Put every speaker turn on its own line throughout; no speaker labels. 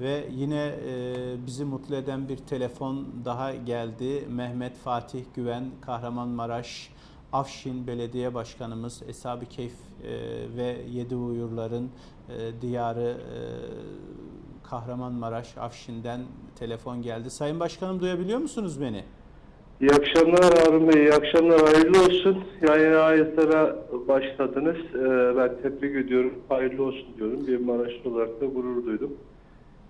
Ve yine e, bizi mutlu eden bir telefon daha geldi. Mehmet Fatih Güven, Kahramanmaraş, Afşin Belediye Başkanımız, Eshab-ı Keyf e, ve Yedi Uyurların e, diyarı e, Kahramanmaraş, Afşin'den telefon geldi. Sayın Başkanım duyabiliyor musunuz beni?
İyi akşamlar Harun Bey, iyi akşamlar, hayırlı olsun. Yayın ayetlere başladınız. Ee, ben tebrik ediyorum, hayırlı olsun diyorum. Bir Maraşlı olarak da gurur duydum.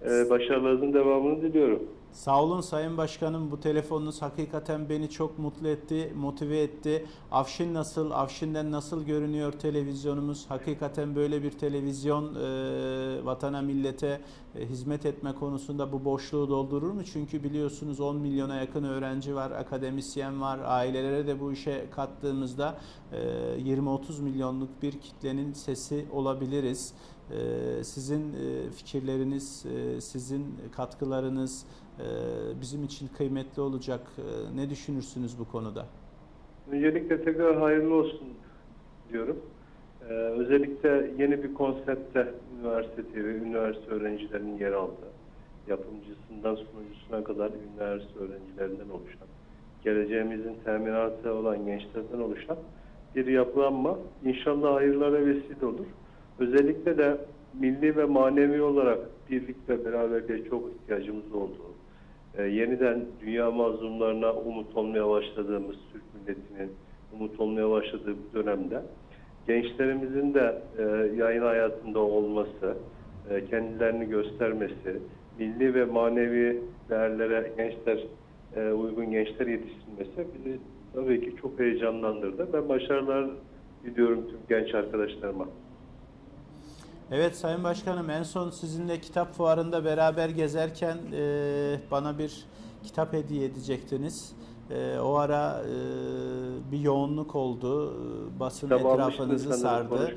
Ee, başarılarınızın devamını diliyorum.
Sağ olun Sayın Başkanım. Bu telefonunuz hakikaten beni çok mutlu etti, motive etti. Afşin nasıl, Afşin'den nasıl görünüyor televizyonumuz? Hakikaten böyle bir televizyon e, vatana, millete e, hizmet etme konusunda bu boşluğu doldurur mu? Çünkü biliyorsunuz 10 milyona yakın öğrenci var, akademisyen var. Ailelere de bu işe kattığımızda e, 20-30 milyonluk bir kitlenin sesi olabiliriz. E, Sizin e, fikirleriniz, e, sizin katkılarınız bizim için kıymetli olacak. E, Ne düşünürsünüz bu konuda?
Öncelikle tekrar hayırlı olsun diyorum. Ee, özellikle yeni bir konsepte üniversite TV, üniversite öğrencilerinin yer aldığı, yapımcısından sunucusuna kadar üniversite öğrencilerinden oluşan, geleceğimizin teminatı olan gençlerden oluşan bir yapılanma inşallah hayırlara vesile olur. Özellikle de milli ve manevi olarak birlik ve beraberliğe çok ihtiyacımız olduğu, e, yeniden dünya mazlumlarına umut olmaya başladığımız Türk milletinin umut olmaya başladığı bu dönemde gençlerimizin de e, yayın hayatında olması, e, kendilerini göstermesi, milli ve manevi değerlere gençler e, uygun gençler yetiştirilmesi bizi tabii ki çok heyecanlandırdı. Ben başarılar diliyorum tüm genç arkadaşlarıma.
Evet Sayın Başkanım en son sizinle kitap fuarında beraber gezerken e, bana bir kitap hediye edecektiniz. E, o ara e, bir yoğunluk oldu. E, Basın
Kitap
etrafınızı sardı.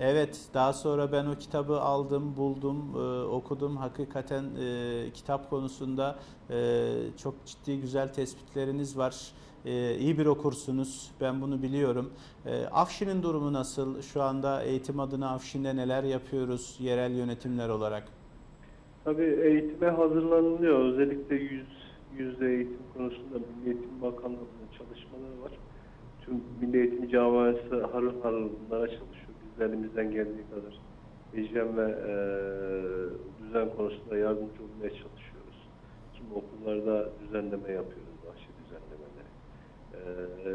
Evet, daha sonra ben o kitabı aldım, buldum, e, okudum. Hakikaten e, kitap konusunda e, çok ciddi güzel tespitleriniz var. E, iyi bir okursunuz, ben bunu biliyorum. E, Afşin'in durumu nasıl? Şu anda eğitim adına Afşin'de neler yapıyoruz yerel yönetimler olarak?
Tabii eğitime hazırlanılıyor. Özellikle yüz yüzde eğitim konusunda Milli Eğitim Bakanlığı'nın çalışmaları var. Tüm Milli Eğitim Camiası harıl harıl bunlara çalışıyor. Biz de elimizden geldiği kadar hijyen ve e, düzen konusunda yardımcı olmaya çalışıyoruz. Tüm okullarda düzenleme yapıyoruz, bahçe düzenlemeleri. E,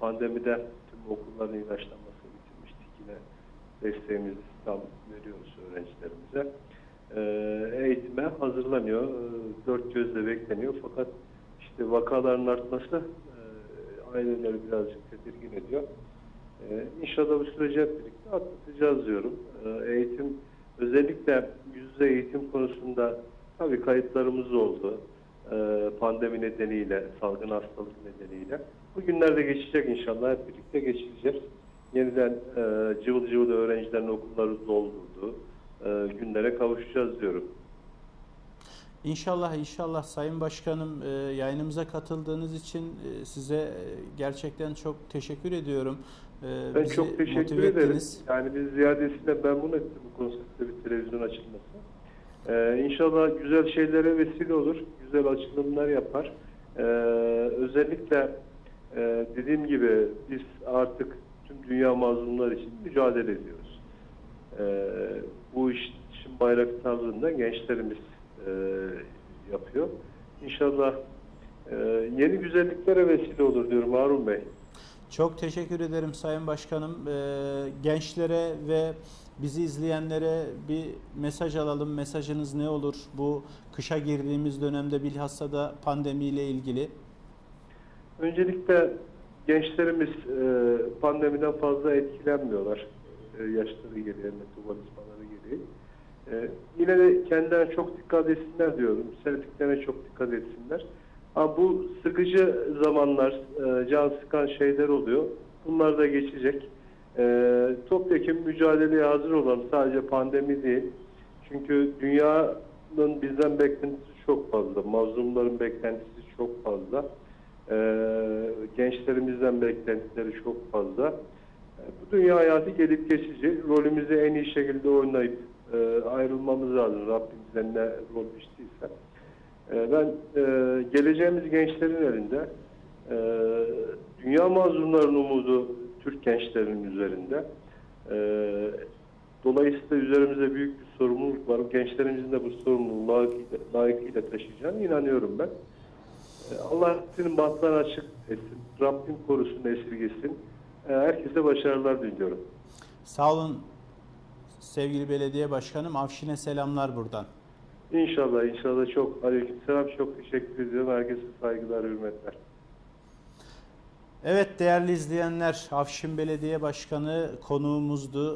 pandemide tüm okulların ilaçlanması bitirmiştik. Yine desteğimizi tam veriyoruz öğrencilerimize eğitime hazırlanıyor. E, Dört gözle bekleniyor. Fakat işte vakaların artması e, aileleri birazcık tedirgin ediyor. E, İnşallah bu süreci hep birlikte atlatacağız diyorum. Eğitim özellikle yüzde eğitim konusunda tabii kayıtlarımız oldu. Pandemi nedeniyle, salgın hastalık nedeniyle. Bu günlerde geçecek inşallah. Hep birlikte geçilecek. Yeniden cıvıl cıvıl öğrencilerin okulları doldurdu e, günlere kavuşacağız diyorum.
İnşallah inşallah Sayın Başkanım e, yayınımıza katıldığınız için e, size e, gerçekten çok teşekkür ediyorum. E,
Ben çok teşekkür ederim.
ettiniz.
Yani biz ziyadesiyle memnun ettim bu konseptte bir televizyon açılması. Ee, inşallah güzel şeylere vesile olur, güzel açılımlar yapar. Ee, özellikle e, dediğim gibi biz artık tüm dünya mazlumlar için mücadele ediyoruz. Ee, bu iş- işin bayraktarlığında gençlerimiz e, yapıyor. İnşallah e, yeni güzelliklere vesile olur diyorum Harun Bey.
Çok teşekkür ederim Sayın Başkanım. Ee, gençlere ve bizi izleyenlere bir mesaj alalım. Mesajınız ne olur bu kışa girdiğimiz dönemde bilhassa da pandemiyle ilgili?
Öncelikle gençlerimiz e, pandemiden fazla etkilenmiyorlar. E, yaşları gereği, metabolizmaları gereği. E, yine de kendilerine çok dikkat etsinler diyorum. Sevdiklerine çok dikkat etsinler. Ama bu sıkıcı zamanlar, e, can sıkan şeyler oluyor. Bunlar da geçecek. E, topyekun mücadeleye hazır olalım. Sadece pandemi değil. Çünkü dünyanın bizden beklentisi çok fazla. Mazlumların beklentisi çok fazla. Ee, gençlerimizden beklentileri çok fazla. Bu dünya hayatı gelip geçici. Rolümüzü en iyi şekilde oynayıp e, ayrılmamız lazım. Rabbimizden ne rol düştüyse. E, ben e, geleceğimiz gençlerin elinde. E, dünya mazlumların umudu Türk gençlerinin üzerinde. E, dolayısıyla üzerimizde büyük bir sorumluluk var. Gençlerimizin de bu sorumluluğu layıkıyla, layıkıyla taşıyacağına inanıyorum ben. E, Allah senin bahtlarını açık etsin. Rabbim korusun, esirgesin. E, herkese başarılar diliyorum.
Sağ olun sevgili belediye başkanım. Afşin'e selamlar buradan.
İnşallah, inşallah çok aleykümselam. Çok teşekkür ediyorum. Herkese saygılar, hürmetler.
Evet değerli izleyenler Afşin Belediye Başkanı konuğumuzdu.